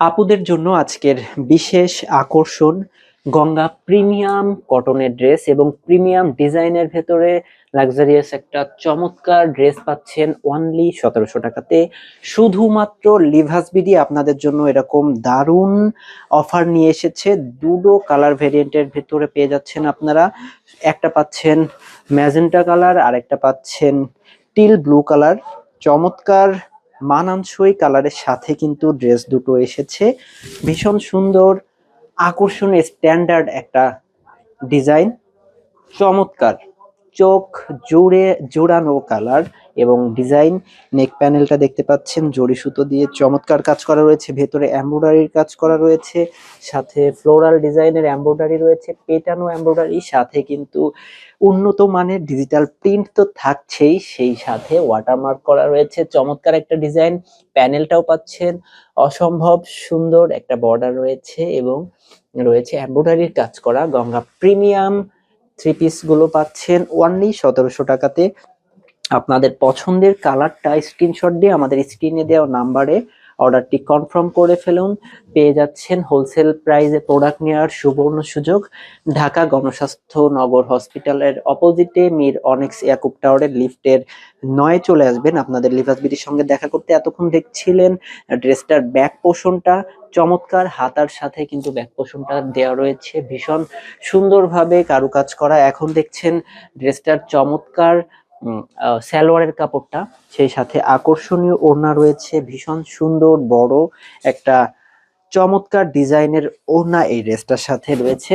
আপুদের জন্য আজকের বিশেষ আকর্ষণ গঙ্গা প্রিমিয়াম কটনের ড্রেস এবং প্রিমিয়াম ডিজাইনের ভেতরে লাক্সারিয়াস একটা চমৎকার ড্রেস পাচ্ছেন অনলি সতেরোশো টাকাতে। শুধুমাত্র লিভাস বিডি আপনাদের জন্য এরকম দারুণ অফার নিয়ে এসেছে। দুটো কালার ভেরিয়েন্টের ভেতরে পেয়ে যাচ্ছেন আপনারা। একটা পাচ্ছেন ম্যাজেন্টা কালার আর একটা পাচ্ছেন টিল ব্লু কালার। চমৎকার মানানসই কালারের সাথে কিন্তু ড্রেস দুটো এসেছে। ভীষণ সুন্দর, আকর্ষণীয় স্ট্যান্ডার্ড একটা ডিজাইন চমৎকার। চোখ জুড়ে জোড়ানো কালার। এবং ডিজাইন, নেক প্যানেলটা দেখতে পাচ্ছেন জড়ি সুতো দিয়ে চমৎকার কাজ করা রয়েছে, ভেতরে এমব্রয়ডারির কাজ করা রয়েছে, সাথে ফ্লোরাল ডিজাইনের এমব্রয়ডারি রয়েছে, পেটানো এমব্রয়ডারি, সাথে কিন্তু উন্নত মানের ডিজিটাল প্রিন্ট তো থাকছেই, সেই সাথে ওয়াটারমার্ক করা রয়েছে, চমৎকার একটা ডিজাইন, প্যানেলটাও পাচ্ছেন, অসম্ভব সুন্দর একটা বর্ডার রয়েছে এবং রয়েছে এমব্রয়ডারির কাজ করা, গঙ্গা প্রিমিয়াম থ্রি পিসগুলো পাচ্ছেন ওয়ানলি সতেরোশো টাকাতে আপনাদের পছন্দের কালারটা স্ক্রিনশট দিয়ে আমাদের স্ক্রিনে দেওয়া নাম্বারে অর্ডারটি কনফার্ম করে ফেলুন। পেয়ে যাচ্ছেন হোলসেল প্রাইসে প্রোডাক্ট নেওয়ার সুবর্ণ সুযোগ। ঢাকা গণস্বাস্থ্য নগর হসপিটালের অপোজিটে মির অনেক্স ইয়াকুব টাওয়ারের লিফটের নয় চলে আসবেন। আপনাদের লিভাস বিডির সঙ্গে দেখা করতে এতক্ষণ দেখছিলেন। ড্রেসটার ব্যাক পোষণটা চমৎকার, হাতার সাথে কিন্তু ব্যাক পোষণটা দেওয়া রয়েছে ভীষণ সুন্দরভাবে কারুকাজ করা। এখন দেখছেন ড্রেসটার চমৎকার সালোয়ারের কাপড়টা, সেই সাথে আকর্ষণীয় ওড়না রয়েছে, ভীষণ সুন্দর, বড় একটা চমৎকার ডিজাইনের ওড়না এই ড্রেসটার সাথে রয়েছে।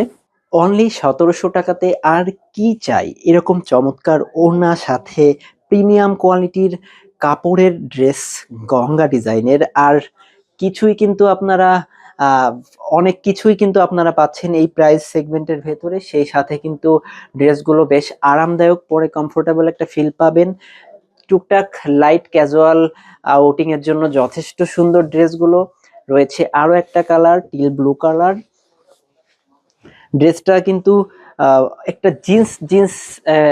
অনলি সতেরোশো টাকাতে আর কি চাই? এরকম চমৎকার ওড়না, সাথে প্রিমিয়াম কোয়ালিটির কাপড়ের ড্রেস, গঙ্গা ডিজাইনের। আর কিছুই কিন্তু আপনারা অনেক কিছুই কিন্তু আপনারা পাচ্ছেন এই প্রাইস সেগমেন্টের ভেতরে। সেই সাথে কিন্তু ড্রেসগুলো বেশ আরামদায়ক, পরে কমফোর্টেবল একটা ফিল পাবেন। টুকটাক লাইট ক্যাজুয়াল আউটিং এর জন্য যথেষ্ট সুন্দর ড্রেসগুলো। রয়েছে আরও একটা কালার টিল ব্লু কালার ড্রেসটা কিন্তু একটা জিন্স জিন্স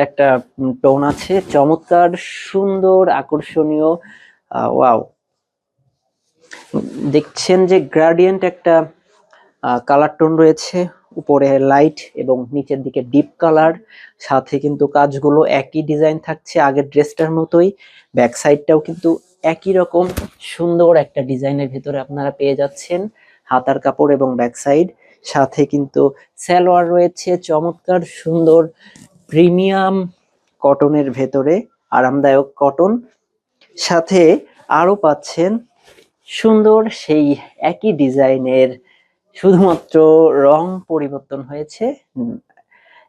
একটা টোন আছে। চমৎকার, সুন্দর, আকর্ষণীয়। ওয়াও দেখছেন যে গ্রাডিয়েন্ট একটা কালার টোন রয়েছে, উপরে লাইট এবং নিচের দিকে ডিপ কালার সাথে কিন্তু কাজগুলো একই ডিজাইন থাকছে আগের ড্রেসটার মতোই ব্যাক সাইডটাও কিন্তু একই রকম সুন্দর একটা ডিজাইনের ভেতরে আপনারা পেয়ে যাচ্ছেন, হাতার কাপড় এবং ব্যাক সাইড সাথে কিন্তু সালোয়ার রয়েছে, চমৎকার সুন্দর প্রিমিয়াম কটনের ভেতরে, আরামদায়ক কটন সাথে আরও পাচ্ছেন সুন্দর সেই একই ডিজাইনের শুধুমাত্র রং পরিবর্তন হয়েছে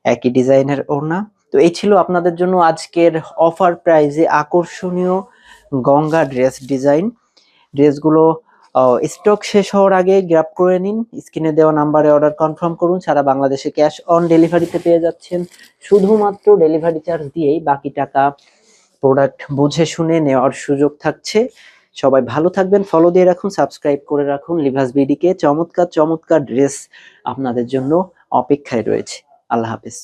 একই ডিজাইনের ওড়না। তো এই ছিল আপনাদের জন্য আজকের অফার প্রাইজে আকর্ষণীয় গঙ্গা ড্রেস ডিজাইন। ড্রেসগুলো স্টক শেষ হওয়ার আগে গ্র্যাব করে নিন। স্ক্রিনে দেওয়া নাম্বারে অর্ডার কনফার্ম করুন। সারা বাংলাদেশে ক্যাশ অন ডেলিভারিতে পেয়ে যাচ্ছেন। শুধুমাত্র ডেলিভারি চার্জ দিয়েই বাকি টাকা প্রোডাক্ট বুঝে শুনে নেওয়ার সুযোগ থাকছে। সবাই ভালো থাকবেন ফলো দিয়ে রাখুন সাবস্ক্রাইব করে রাখুন। লিভাস বিডিকে চমৎকার চমৎকার ড্রেস আপনাদের জন্য অপেক্ষায় রয়েছে। আল্লাহ হাফেজ।